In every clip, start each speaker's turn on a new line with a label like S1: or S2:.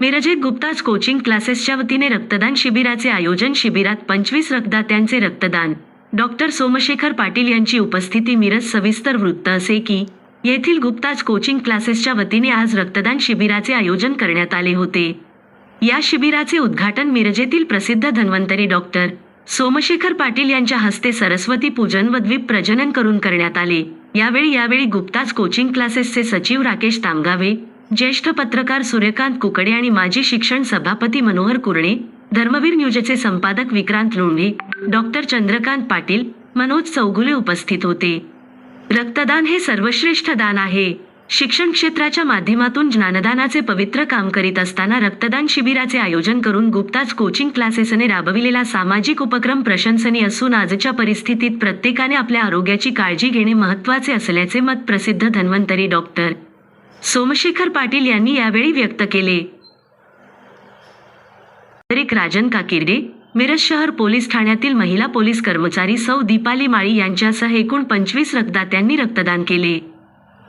S1: मिरजेत Gupta's coaching क्लासेसच्या वतीने रक्तदान शिबिराचे आयोजन. शिबिरात पंचवीस रक्तदात्यांचे रक्तदान. डॉक्टर सोमशेखर पाटील यांची उपस्थिती मिरज सविस्तर वृत्त असे की येथील गुप्ताज कोचिंग क्लासेसच्या वतीने आज रक्तदान शिबिराचे आयोजन करण्यात आले होते. या शिबिराचे उद्घाटन मिरजेतील प्रसिद्ध धन्वंतरी डॉक्टर सोमशेखर पाटील यांच्या हस्ते सरस्वती पूजन व द्वीप प्रजनन करून करण्यात आले. यावेळी यावेळी गुप्ताज कोचिंग क्लासेसचे सचिव राकेश तामगावे ज्येष्ठ पत्रकार सूर्यकांत कुकडे आणि माजी शिक्षण सभापती मनोहर कुरणे धर्मवीर न्यूजचे संपादक विक्रांत लोंढे डॉक्टर चंद्रकांत पाटील मनोज चौगुले उपस्थित होते. रक्तदान हे सर्वश्रेष्ठ दान आहे. शिक्षण क्षेत्राच्या माध्यमातून ज्ञानदानाचे पवित्र काम करीत असताना रक्तदान शिबिराचे आयोजन करून गुप्ताज कोचिंग क्लासेसने राबविलेला सामाजिक उपक्रम प्रशंसनीय असून आजच्या परिस्थितीत प्रत्येकाने आपल्या आरोग्याची काळजी घेणे महत्त्वाचे असल्याचे मत प्रसिद्ध धन्वंतरी डॉक्टर सोमशेखर पाटील यांनी यावेळी व्यक्त केले. राजन काकिर्डे मिरज शहर पोलीस ठाण्यातील महिला पोलीस कर्मचारी सौ दीपाली माळी यांच्यासह एकूण पंचवीस रक्तदात्यांनी रक्तदान केले.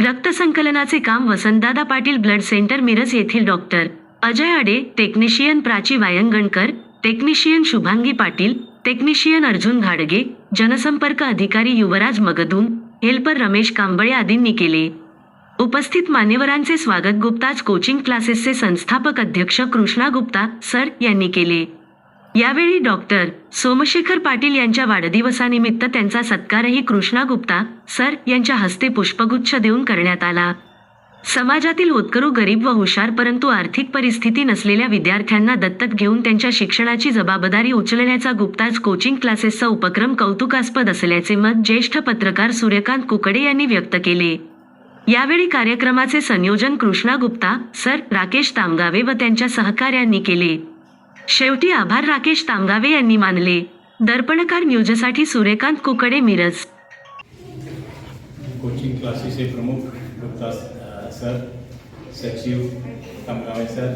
S1: रक्तसंकलनाचे काम वसंतदादा पाटील ब्लड सेंटर मिरज येथील doctor Ajay Aade technician Prachi Wayangankar technician Shubhangi Patil technician Arjun घाडगे जनसंपर्क अधिकारी युवराज मगदूम हेल्पर रमेश कांबळे आदींनी केले. उपस्थित मान्यवरांचे स्वागत गुप्ताज कोचिंग क्लासेसचे संस्थापक अध्यक्ष कृष्णा गुप्ता सर यांनी केले. यावेळी डॉक्टर सोमशेखर पाटील यांच्या वाढदिवसानिमित्त त्यांचा सत्कारही कृष्णा गुप्ता सर यांच्या हस्ते पुष्पगुच्छ देऊन करण्यात आला. समाजातील होतकरू गरीब व हुशार परंतु आर्थिक परिस्थिती नसलेल्या विद्यार्थ्यांना दत्तक घेऊन त्यांच्या शिक्षणाची जबाबदारी उचलण्याचा गुप्ताज कोचिंग क्लासेसचा उपक्रम कौतुकास्पद असल्याचे मत ज्येष्ठ पत्रकार सूर्यकांत कुकडे यांनी व्यक्त केले. यावेळी कार्यक्रमाचे संयोजन कृष्णा गुप्ता सर राकेश तामगावे व त्यांच्या सहकार्यांनी केले. शेवटी आभार राकेश तामगावे यांनी मानले. दर्पणकार न्यूजसाठी सूर्यकांत कुकडे मिरज.
S2: कोचिंग क्लासेसचे प्रमुख गुप्ता सर सचिव तामगावे सर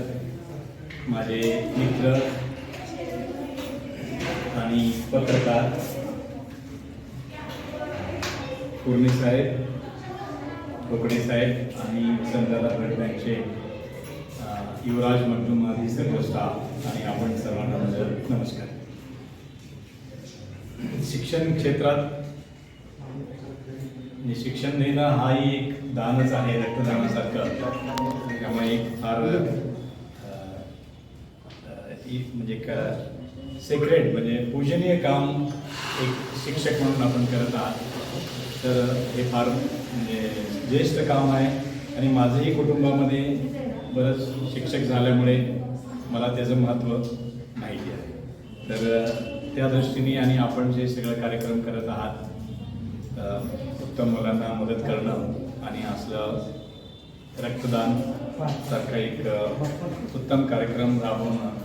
S2: माझे मित्र आणि पत्रकार पूर्णे साहेब कोकडे साहेब आणि वसंतदादा ब्लड बँकचे युवराज मगदूम सर्व स्टाफ आणि आपण सर्वांना माझं नमस्कार. शिक्षण क्षेत्रात म्हणजे शिक्षण देणं हाही एक दानच आहे रक्तदानासारखं. त्यामुळे एक फार म्हणजे एक सेक्रेट म्हणजे पूजनीय काम एक शिक्षक म्हणून आपण करत आहात. तर हे फार म्हणजे ज्येष्ठ काम आहे. आणि माझंही कुटुंबामध्ये बरंच शिक्षक झाल्यामुळे मला त्याचं महत्त्व माहिती आहे. तर त्या दृष्टीने आणि आपण जे सगळं कार्यक्रम करत आहात उत्तम मुलांना मदत करणं आणि असलं रक्तदान सारखा एक उत्तम कार्यक्रम राबवणं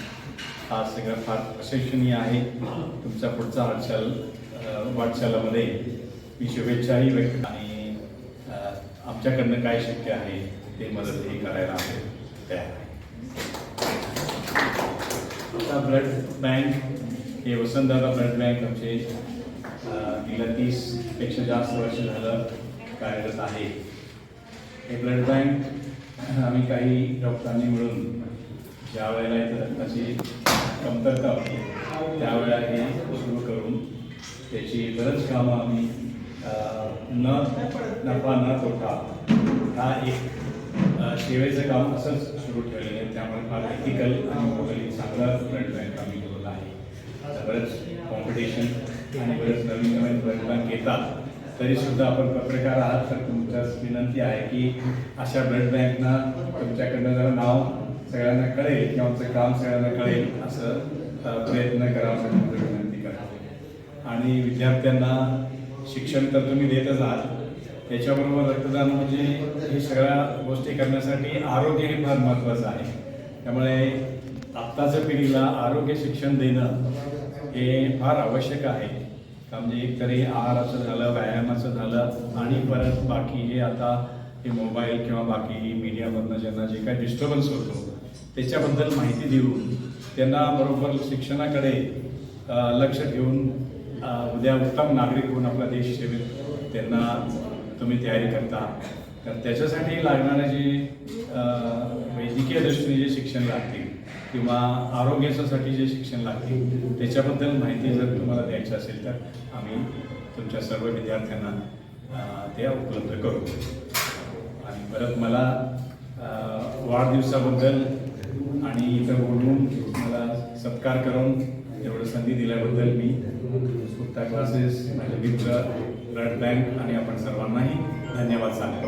S2: हा सगळं फार प्रशंसनीय आहे. तुमच्या पुढचा हालचाल वाटचालामध्ये मी शुभेच्छाही व्यक्त आणि आमच्याकडनं काय शक्य आहे ते मदतही करायला आहे तयार आता ब्लड बँक हे वसंतदादा ब्लड बँक आमचे अ, गेल्या तीसपेक्षा जास्त वर्ष झालं कार्यरत आहे. हे ब्लड बँक आम्ही काही डॉक्टरांनी मिळून ज्या वेळेला इथं रक्ताची कमतरता होती त्यावेळेला हे सुरू करून त्याची बरंच कामं आम्ही न नफा न तोटा हा एक सेवेचं काम असंच सुरू ठेवलेलं आहे. त्यामुळे फार एथिकल आणि मोरली चांगला फ्रंट बँक आम्ही ठेवला आहे. बरंच कॉम्पिटिशन आणि बरेच नवीन नवीन ब्लड बँक येतात तरी सुद्धा आपण पत्रकार आहात. तर तुमच्याच विनंती आहे की अशा ब्लड बँकना तुमच्याकडनं जरा नाव सगळ्यांना कळेल किंवा आमचं काम सगळ्यांना कळेल असं प्रयत्न करावा असं विनंती करा आणि विद्यार्थ्यांना शिक्षण तर तुम्ही देतच आहात. त्याच्याबरोबर रक्तदान म्हणजे हे सगळ्या गोष्टी करण्यासाठी आरोग्य हे फार महत्त्वाचं आहे. त्यामुळे आत्ताच्या पिढीला आरोग्य शिक्षण देणं हे फार आवश्यक आहे. का म्हणजे एकतरी आहाराचं झालं व्यायामाचं झालं आणि परत बाकी हे आता हे मोबाईल किंवा बाकी मीडियामधनं ज्यांना जे काही डिस्टर्बन्स होतो त्याच्याबद्दल माहिती देऊन त्यांना बरोबर शिक्षणाकडे लक्ष ठेवून उद्या उत्तम नागरिक होऊन आपला देश सेवेत त्यांना तुम्ही तयारी करता. तर त्याच्यासाठी लागणारे जे वैद्यकीय दृष्टीने जे शिक्षण लागतील किंवा आरोग्यासाठी जे शिक्षण लागतील त्याच्याबद्दल माहिती जर तुम्हाला द्यायची असेल तर आम्ही तुमच्या सर्व विद्यार्थ्यांना त्या ते उपलब्ध करू. आणि परत मला वाढदिवसाबद्दल आणि इथं बोलून मला सत्कार करून एवढं संधी दिल्याबद्दल मी गुप्ता क्लासेस माझे मित्र ब्लड बँक आणि आपण सर्वांनाही धन्यवाद सांगतो.